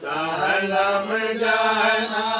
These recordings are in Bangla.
Salam jana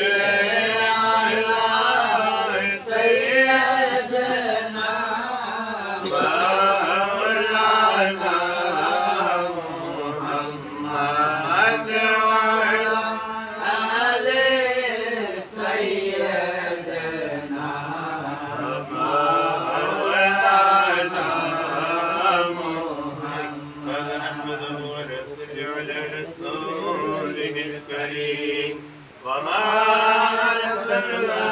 رسول كريم وما أرسلناك